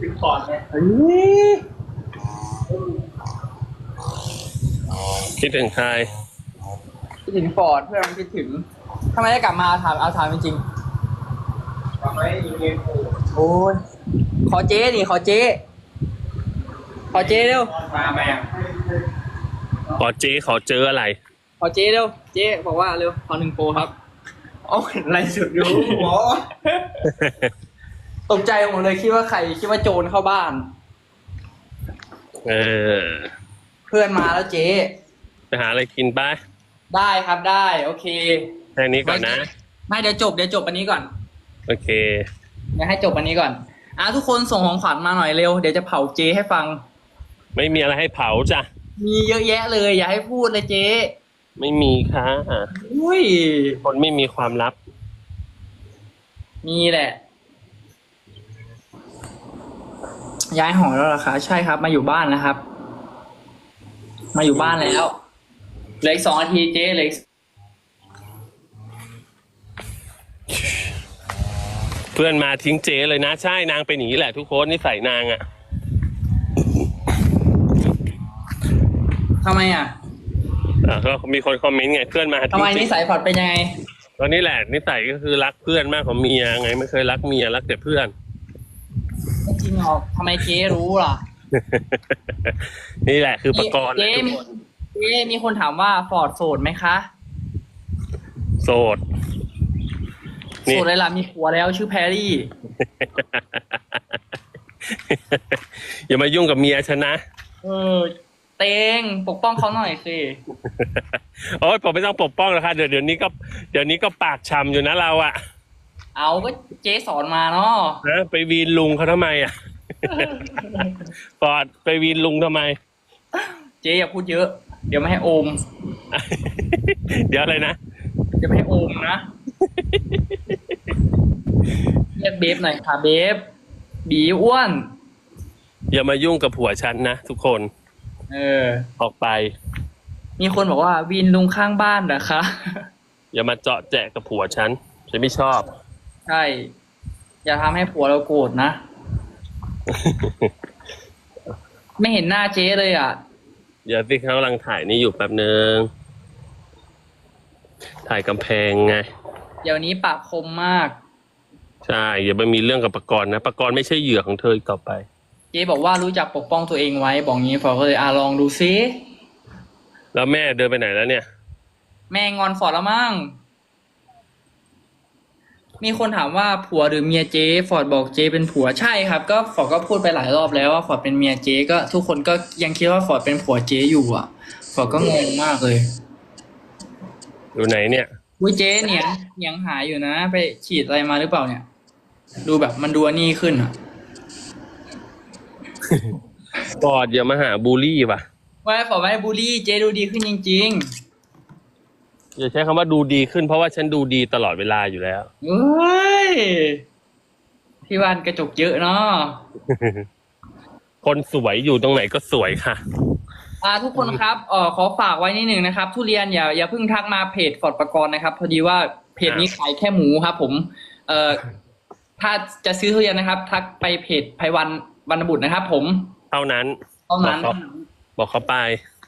ถึงก่อนไงเฮ้ยคิดถึงใครคิดถึงฟอร์ดเพื่อนมันคิดถึงทำไมได้กลับมาถามเอาถามจริงทำไมอยู่เรียนครูๆโอ้ยขอเจ๊ดิขอเจ๊ขอเจ๊เร็วมาแม่งขอเจ๊ขอเจออะไร ขอเจ๊เร็วเจ๊บอกว่าเร็วขอหนึ่งโปรครับโอ้ยไรสุดรู้หมอ ตกใจหมดเลยคิดว่าใครคิดว่าโจรเข้าบ้าน เออ เพื่อนมาแล้วเจ๊ไปหาอะไรกินไปได้ครับได้ โอเคแค่นี้ก่อนนะ ไม่เดี๋ยวจบเดี๋ยวจบอันนี้ก่อน โอเคเดี๋ยวให้จบอันนี้ก่อนอะทุกคนส่งของขวัญมาหน่อยเร็วเดี๋ยวจะเผาเจ๊ให้ฟัง ไม่มีอะไรให้เผาจ้ะมีเยอะแยะเลย อย่าให้พูดเลยเจ๊ไม่มีค่ะอุ้ยคนไม่มีความลับ มีแหละ ย้ายหอแล้วเหรอคะใช่ครับ มาอยู่บ้านนะครับ มาอยู่บ้านแล้วเหลืออีกสองนาทีเจ๊เหลยเพื่อนมาทิ้งเจ๊เลยนะ ใช่นางเป็นอย่างนี้แหละทุกคนนิสัยนางอะ่ะทำไมอะอะก็มีคนคอมเมนต์ไงเพื่อนมาทำทิ้งไมเจ๊นิสัยพอร์ตเป็นยังไงก็นี่แหละนิสัยก็คือรักเพื่อนมากกว่าเมียไงไม่เคยรักเมียรักแต่เพื่อนไม่ จริงหรอกทำไมเจ๊รู้ล่ะนี่แหละคือประกรณ์เจ๊มีเจ๊มีคนถามว่าฟอร์ดโสดไหมคะโสดนี่โสดเลยล่ะมีผัวแล้วชื่อแพรรี่ อย่ามายุ่งกับเมียฉันนะเออเตงปกป้องเขาหน่อยสิโอ๊ยผมไม่ต้องปกป้องนะคะเดี๋ยวเดี๋ยวนี้ก็เดี๋ยวนี้ก็ปากช้ำอยู่นะเราอะ เอาก็เจ๊สอนมาเนาะนะไปวีนลุงเขาทำไมอะปอดไปวีนลุงทำไม เจ๊อย่าพูดเยอะ เดี๋ยวไม่ให้โอม เดี๋ยวอะไรนะ เดี๋ยวไม่ให้โอมนะเรียกเบฟหน่อยค่ะเบฟบีอ้วน อย่ามายุ่งกับผัวฉันนะทุกคนเออ ออกไป มีคนบอกว่าวินลุงข้างบ้านเหรอคะ อย่ามาเจาะแจะกับผัวฉันฉันไม่ชอบ ใช่ อย่าทำให้ผัวเราโกรธนะ ไม่เห็นหน้าเจ๊เลยอะ เดี๋ยวที่เขากำลังถ่ายนี่อยู่แป๊บนึง ถ่ายกำแพงไง เดี๋ยวนี้ปากคมมาก ใช่ อย่าไปมีเรื่องกับปกรณ์นะปกรณ์ไม่ใช่เหยื่อของเธออีกต่อไป เจ๊บอกว่ารู้จักปกป้องตัวเองไว้ บอกงี้ฟอร์ดก็เลยอะลองดูซิ แล้วแม่เดินไปไหนแล้วเนี่ย แม่งอนฟอร์ดแล้วมั้ง มีคนถามว่าผัวหรือเมียเจ๊ฟอร์ดบอกเจ๊เป็นผัวใช่ครับ ก็ฟอร์ดก็พูดไปหลายรอบแล้วว่าฟอร์ดเป็นเมียเจ๊ก็ทุกคนก็ยังคิดว่าฟอร์ดเป็นผัวเจ๊อยู่อะฟอร์ดก็งงมากเลยอยู่ไหนเนี่ยวิเจ๊เนี่ยยังหายอยู่นะ ไปฉีดอะไรมาหรือเปล่าเนี่ย ดูแบบมันดูอันนี้ขึ้นอะปอดอย่ามาหาบูลลี่ว่ะ ว่าฟอร์ดไม่ได้บูลลี่เจ๊ดูดีขึ้นจริง อย่าใช้คำว่าดูดีขึ้นเพราะว่าฉันดูดีตลอดเวลาอยู่แล้วๆเอ้ยพี่วานกระจกเยอะเนาะคนสวยอยู่ตรงไหนก็สวยค่ะ อ่าทุกคนครับเอ่อขอฝากไว้นิดหนึ่งนะครับ ทุเรียนอย่าอย่าเพิ่งทักมาเพจฟอร์ดประกรณ์นะครับ พอดีว่าเพจนี้ขายแค่หมูครับ ผม เอ่อถ้าจะซื้อทุเรียนนะครับ ทักไปเพจไพวันวรรณบุตรนะครับ ผม เท่านั้นเท่านั้นบอกเขาบอกเขาไป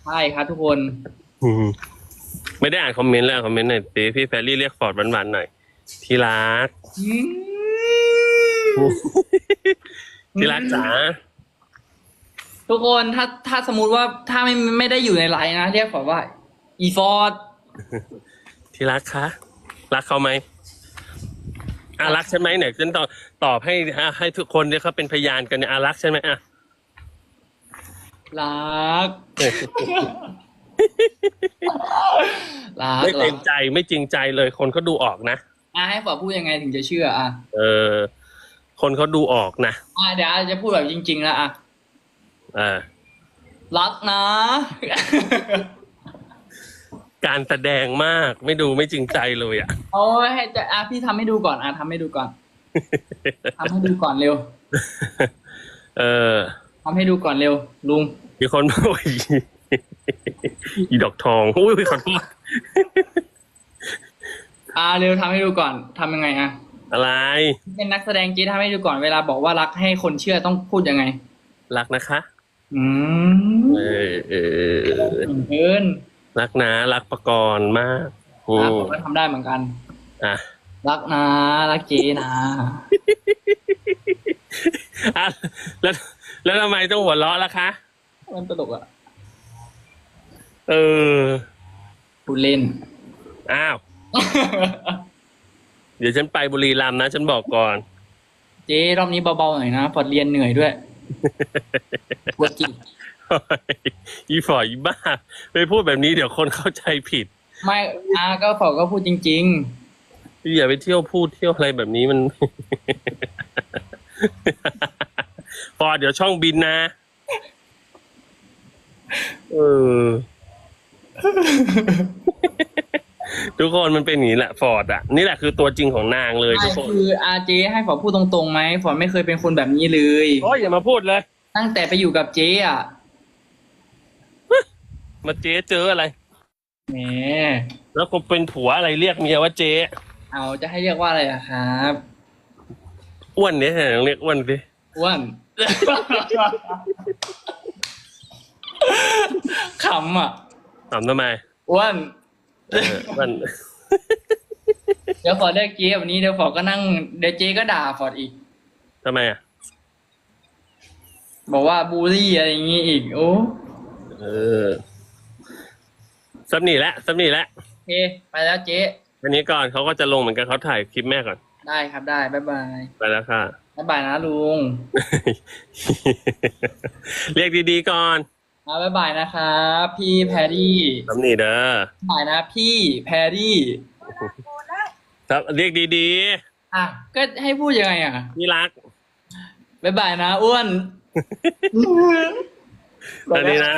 ใช่ครับทุกคนอืม ไม่ได้อ่านคอมเมนต์แล้วอ่านคอมเมนต์หน่อยสิพี่แฟรรี่เรียกฟอร์ดหวานๆหน่อย ที่รักอืมที่รักจ๋าทุกคนถ้าถ้าสมมุติว่าถ้าไม่ไม่ได้อยู่ในไลน์นะ เรียกฟอร์ดว่า อีฟอร์ดที่รักคะ รักเขาไหมอะรักใช่ไหมเนี่ยฉันตอบตอบให้ให้ให้ทุกคนเนี่ยเขาเป็นพยานกันเนี่ยอะรักใช่ไหมอะรัก รักไม่เต็มรักใจไม่จริงใจเลย คนเขาดูออกนะอะให้ฟอร์ดพูดยังไงถึงจะเชื่ออะเออ คนเขาดูออกนะอะเดี๋ยวอาจจะพูดแบบจริง ๆ แล้วอะอ่ารักนะ การแสดงมากไม่ดูไม่จริงใจเลยอะโอ้ยให้จะอะพี่ทำให้ดูก่อนอะทำให้ดูก่อนทำให้ดูก่อนเร็ว เออทำให้ดูก่อนเร็ว ลุงมีคนบอกว่า อีอีดอกทองอุ้ยขอโทษอะเร็วทำให้ดูก่อนทำยังไงอะอะไร เป็นนักแสดงเจ๊ทำให้ดูก่อนเวลาบอกว่ารักให้คนเชื่อต้องพูดยังไง รักนะคะ อืมเออเออเกินรักนะรักประกรณ์มากอืนะมผมก็ทำได้เหมือนกัน อะรักนะรักเจ๊นะ อะแล้วแล้วทำไมต้องหัวเราะล่ะคะ มันตลกอะ เออ พูดเล่น อ้าว เดี๋ยวฉันไปบุรีรัมย์นะ ฉันบอกก่อน เจ๊รอบนี้เบาๆหน่อยนะพอเรียนเหนื่อยด้วยปวดจิตอีฝอยอีบ้าไปพูดแบบนี้เดี๋ยวคนเข้าใจผิด ไม่อาก็ฝอกก็พูดจริง อย่าไปเที่ยวพูดเที่ยวอะไรแบบนี้มันฟอร์ดเดี๋ยวช่องบินนะ เออ ทุกคนมันเป็นอย่างนี้แหละฟอร์ดอะ นี่แหละคือตัวจริงของนางเลๆยทุไม่กคนคืออาเจ๊ให้ฝอพูดตรงๆไหมฝอไม่เคยเป็นคนแบบนี้เลย โอ้ยอย่ามาพูดเลย ตั้งแต่ไปอยู่กับเจ๊อะมาเจ๊เจออะไรแหมแล้วก็เป็นผัวอะไรเรียกเมียว่าเจ๊เอาจะให้เรียกว่าอะไรอะครับอ้วนเนี่ยเรียกอ้วนสิอ้วนขำอะ ถามทำไมอ้วนเอออ้วนเดี๋ยวฟอร์ดเรียกเจ๊แบบนี้เดี๋ยวฟอร์ดก็นั่งเดี๋ยวเจ๊ก็ด่าฟอร์ดอีก ทำไมอะ บอกว่าบูลลี่อะไรอย่างงี้อีก โอ้เออสับหนีแล้วสับหนีแล้วโอเคไปแล้วเจ๊อันนี้ก่อนเขาก็จะลงเหมือนกันเขาถ่ายคลิปแม่ก่อน ได้ครับได้บ๊ายบายไปแล้วค่ะ บ๊ายบายนะลุง เรียกดีๆก่อน อ่าบ๊ายบายนะครับพี่แพรรี่สับหนีเด้อบ๊ายบายนะพี่แพรรี่สับเรียกดีอะก็ให้พูดยังไงอะๆนี่รักบ๊ายบายนะอ้วนอันนี้นะ